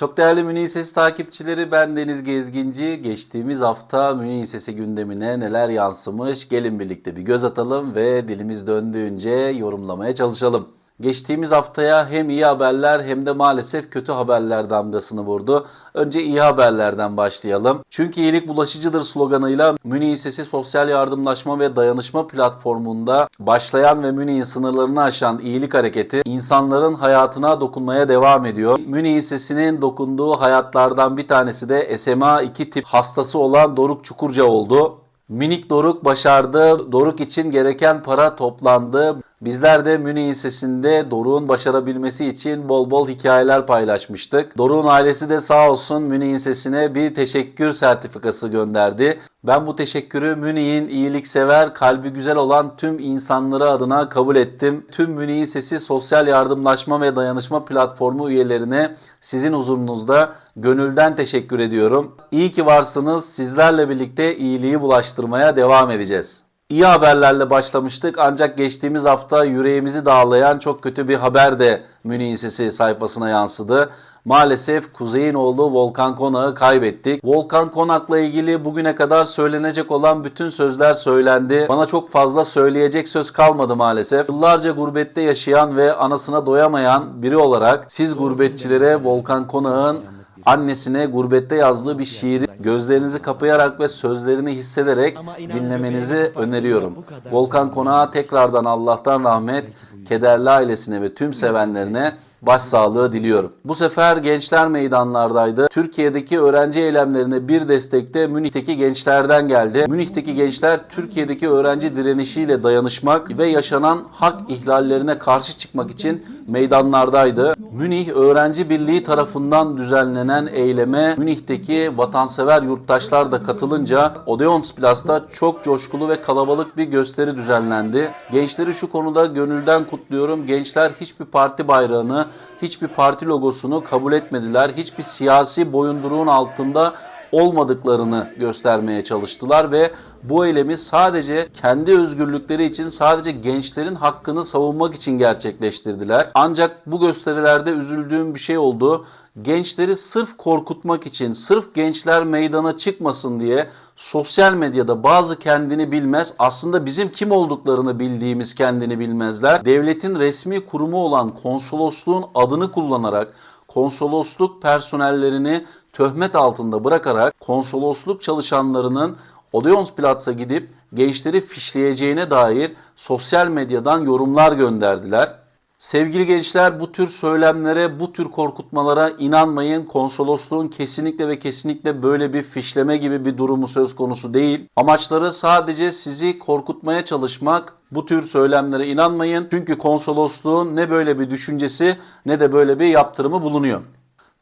Çok değerli Münih Sesi takipçileri ben Deniz Gezginci. Geçtiğimiz hafta Münih Sesi gündemine neler yansımış gelin birlikte bir göz atalım ve dilimiz döndüğünce yorumlamaya çalışalım. Geçtiğimiz haftaya hem iyi haberler hem de maalesef kötü haberler damgasını vurdu. Önce iyi haberlerden başlayalım. Çünkü iyilik bulaşıcıdır sloganıyla Münih Sesi Sosyal Yardımlaşma ve Dayanışma platformunda başlayan ve Münih'in sınırlarını aşan iyilik hareketi insanların hayatına dokunmaya devam ediyor. Münih Sesi'nin dokunduğu hayatlardan bir tanesi de SMA 2 tip hastası olan Doruk Çukurca oldu. Minik Doruk başardı. Doruk için gereken para toplandı. Bizler de Münih sesinde Doruk'un başarabilmesi için bol bol hikayeler paylaşmıştık. Doruk'un ailesi de sağ olsun Münih'in sesine bir teşekkür sertifikası gönderdi. Ben bu teşekkürü Münih'in iyiliksever, kalbi güzel olan tüm insanları adına kabul ettim. Tüm Münih'in sesi sosyal yardımlaşma ve dayanışma platformu üyelerine sizin huzurunuzda gönülden teşekkür ediyorum. İyi ki varsınız. Sizlerle birlikte iyiliği bulaştırmaya devam edeceğiz. İyi haberlerle başlamıştık ancak geçtiğimiz hafta yüreğimizi dağlayan çok kötü bir haber de Münih'in sesi sayfasına yansıdı. Maalesef Kuzey'in oğlu Volkan Konak'ı kaybettik. Volkan Konak'la ilgili bugüne kadar söylenecek olan bütün sözler söylendi. Bana çok fazla söyleyecek söz kalmadı maalesef. Yıllarca gurbette yaşayan ve anasına doyamayan biri olarak siz gurbetçilere Volkan Konak'ın annesine gurbette yazdığı bir şiiri gözlerinizi kapayarak ve sözlerini hissederek dinlemenizi öneriyorum. Volkan Konak'a tekrardan Allah'tan rahmet, kederli ailesine ve tüm sevenlerine başsağlığı diliyorum. Bu sefer gençler meydanlardaydı. Türkiye'deki öğrenci eylemlerine bir destekte Münih'teki gençlerden geldi. Münih'teki gençler Türkiye'deki öğrenci direnişiyle dayanışmak ve yaşanan hak ihlallerine karşı çıkmak için meydanlardaydı. Münih Öğrenci Birliği tarafından düzenlenen eyleme Münih'teki vatansever yurttaşlar da katılınca Odeonsplas'ta çok coşkulu ve kalabalık bir gösteri düzenlendi. Gençleri şu konuda gönülden kutluyorum. Gençler hiçbir parti bayrağını, hiçbir parti logosunu kabul etmediler. Hiçbir siyasi boyunduruğun altında olmadıklarını göstermeye çalıştılar ve bu eylemi sadece kendi özgürlükleri için sadece gençlerin hakkını savunmak için gerçekleştirdiler. Ancak bu gösterilerde üzüldüğüm bir şey oldu. Gençleri sırf korkutmak için, sırf gençler meydana çıkmasın diye sosyal medyada bazı kendini bilmez, aslında bizim kim olduklarını bildiğimiz kendini bilmezler. Devletin resmi kurumu olan konsolosluğun adını kullanarak konsolosluk personellerini töhmet altında bırakarak konsolosluk çalışanlarının Odeonsplatz'a gidip gençleri fişleyeceğine dair sosyal medyadan yorumlar gönderdiler. Sevgili gençler bu tür söylemlere, bu tür korkutmalara inanmayın. Konsolosluğun kesinlikle ve kesinlikle böyle bir fişleme gibi bir durumu söz konusu değil. Amaçları sadece sizi korkutmaya çalışmak. Bu tür söylemlere inanmayın. Çünkü konsolosluğun ne böyle bir düşüncesi ne de böyle bir yaptırımı bulunuyor.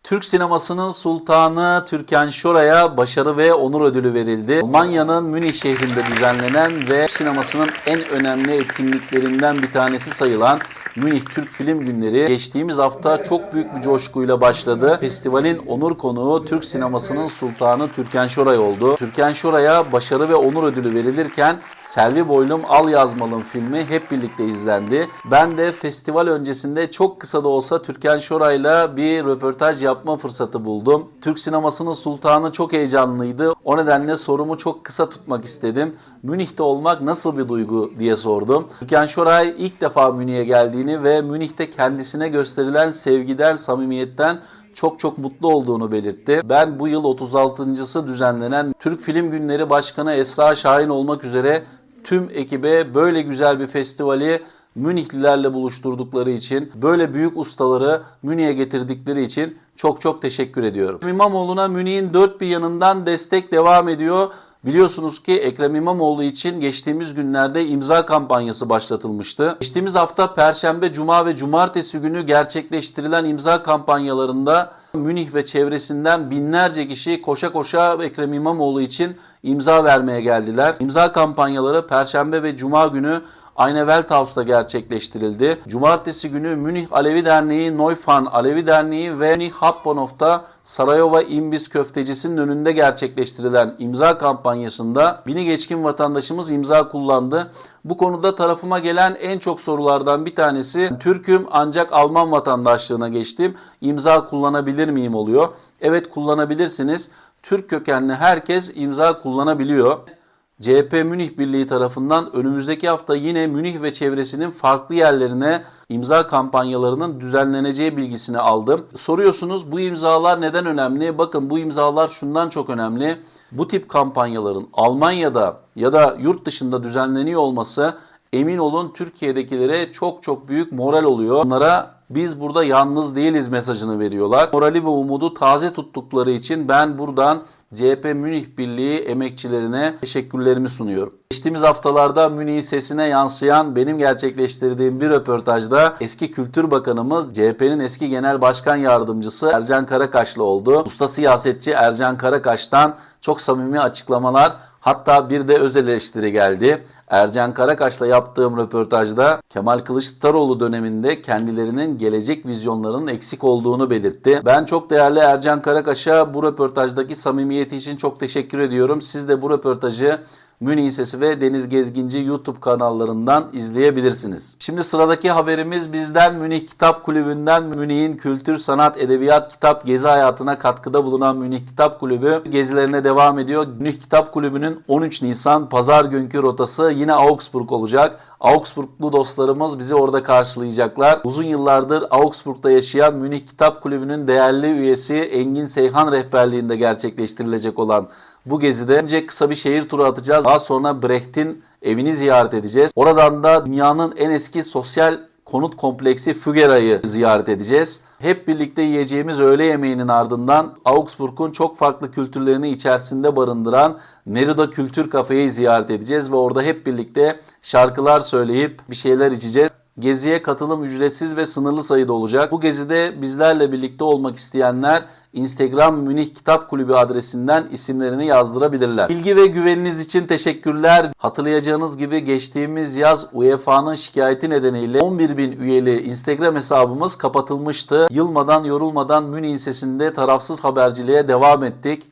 Türk sinemasının sultanı Türkan Şoray'a başarı ve onur ödülü verildi. Almanya'nın Münih şehrinde düzenlenen ve sinemasının en önemli etkinliklerinden bir tanesi sayılan Münih Türk Film Günleri geçtiğimiz hafta çok büyük bir coşkuyla başladı. Festivalin onur konuğu Türk sinemasının sultanı Türkan Şoray oldu. Türkan Şoray'a başarı ve onur ödülü verilirken Selvi Boylum Al Yazmalım filmi hep birlikte izlendi. Ben de festival öncesinde çok kısa da olsa Türkan Şoray'la bir röportaj yapma fırsatı buldum. Türk sinemasının sultanı çok heyecanlıydı. O nedenle sorumu çok kısa tutmak istedim. Münih'te olmak nasıl bir duygu diye sordum. Türkan Şoray ilk defa Münih'e geldiğini ve Münih'te kendisine gösterilen sevgiden, samimiyetten çok çok mutlu olduğunu belirtti. Ben bu yıl 36.sı düzenlenen Türk Film Günleri Başkanı Esra Şahin olmak üzere tüm ekibe böyle güzel bir festivali Münihlilerle buluşturdukları için, böyle büyük ustaları Münih'e getirdikleri için çok çok teşekkür ediyorum. İmamoğlu'na Münih'in dört bir yanından destek devam ediyor. Biliyorsunuz ki Ekrem İmamoğlu için geçtiğimiz günlerde imza kampanyası başlatılmıştı. Geçtiğimiz hafta Perşembe, Cuma ve Cumartesi günü gerçekleştirilen imza kampanyalarında Münih ve çevresinden binlerce kişi koşa koşa Ekrem İmamoğlu için imza vermeye geldiler. İmza kampanyaları Perşembe ve Cuma günü Aynı Welthaus'ta gerçekleştirildi. Cumartesi günü Münih Alevi Derneği, Neufan Alevi Derneği ve Münih Hauptbahnhof'ta Sarayova İmbiz Köftecisinin önünde gerçekleştirilen imza kampanyasında bini geçkin vatandaşımız imza kullandı. Bu konuda tarafıma gelen en çok sorulardan bir tanesi Türk'üm ancak Alman vatandaşlığına geçtim. İmza kullanabilir miyim oluyor. Evet kullanabilirsiniz. Türk kökenli herkes imza kullanabiliyor. CHP Münih Birliği tarafından önümüzdeki hafta yine Münih ve çevresinin farklı yerlerine imza kampanyalarının düzenleneceği bilgisini aldım. Soruyorsunuz bu imzalar neden önemli? Bakın bu imzalar şundan çok önemli. Bu tip kampanyaların Almanya'da ya da yurt dışında düzenleniyor olması emin olun Türkiye'dekilere çok çok büyük moral oluyor. Onlara biz burada yalnız değiliz mesajını veriyorlar. Morali ve umudu taze tuttukları için ben buradan CHP Münih Birliği emekçilerine teşekkürlerimi sunuyorum. Geçtiğimiz haftalarda Münih'in sesine yansıyan benim gerçekleştirdiğim bir röportajda eski Kültür Bakanımız CHP'nin eski Genel Başkan Yardımcısı Ercan Karakaşlı oldu. Usta siyasetçi Ercan Karakaş'tan çok samimi açıklamalar Hatta bir de öz eleştiri geldi. Ercan Karakaş'la yaptığım röportajda Kemal Kılıçdaroğlu döneminde kendilerinin gelecek vizyonlarının eksik olduğunu belirtti. Ben çok değerli Ercan Karakaş'a bu röportajdaki samimiyeti için çok teşekkür ediyorum. Siz de bu röportajı Münih Sesi ve Deniz Gezginci YouTube kanallarından izleyebilirsiniz. Şimdi sıradaki haberimiz bizden Münih Kitap Kulübü'nden Münih'in kültür, sanat, edebiyat, kitap, gezi hayatına katkıda bulunan Münih Kitap Kulübü gezilerine devam ediyor. Münih Kitap Kulübü'nün 13 Nisan pazar günkü rotası yine Augsburg olacak. Augsburglu dostlarımız bizi orada karşılayacaklar. Uzun yıllardır Augsburg'da yaşayan Münih Kitap Kulübü'nün değerli üyesi Engin Seyhan rehberliğinde gerçekleştirilecek olan bu gezide önce kısa bir şehir turu atacağız. Daha sonra Brecht'in evini ziyaret edeceğiz. Oradan da dünyanın en eski sosyal konut kompleksi Fügera'yı ziyaret edeceğiz. Hep birlikte yiyeceğimiz öğle yemeğinin ardından Augsburg'un çok farklı kültürlerini içerisinde barındıran Neruda Kültür Kafe'yi ziyaret edeceğiz ve orada hep birlikte şarkılar söyleyip bir şeyler içeceğiz. Geziye katılım ücretsiz ve sınırlı sayıda olacak. Bu gezide bizlerle birlikte olmak isteyenler Instagram Münih Kitap Kulübü adresinden isimlerini yazdırabilirler. Bilgi ve güveniniz için teşekkürler. Hatırlayacağınız gibi geçtiğimiz yaz UEFA'nın şikayeti nedeniyle 11 bin üyeli Instagram hesabımız kapatılmıştı. Yılmadan yorulmadan Münih sesinde tarafsız haberciliğe devam ettik.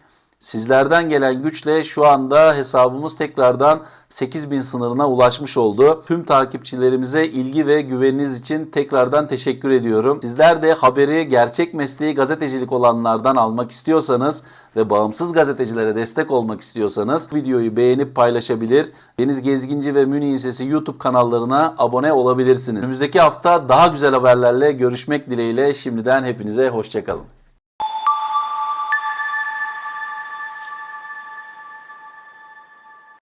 Sizlerden gelen güçle şu anda hesabımız tekrardan 8000 sınırına ulaşmış oldu. Tüm takipçilerimize ilgi ve güveniniz için tekrardan teşekkür ediyorum. Sizler de haberi gerçek mesleği gazetecilik olanlardan almak istiyorsanız ve bağımsız gazetecilere destek olmak istiyorsanız videoyu beğenip paylaşabilir. Deniz Gezginci ve Münih Sesi YouTube kanallarına abone olabilirsiniz. Önümüzdeki hafta daha güzel haberlerle görüşmek dileğiyle şimdiden hepinize hoşçakalın.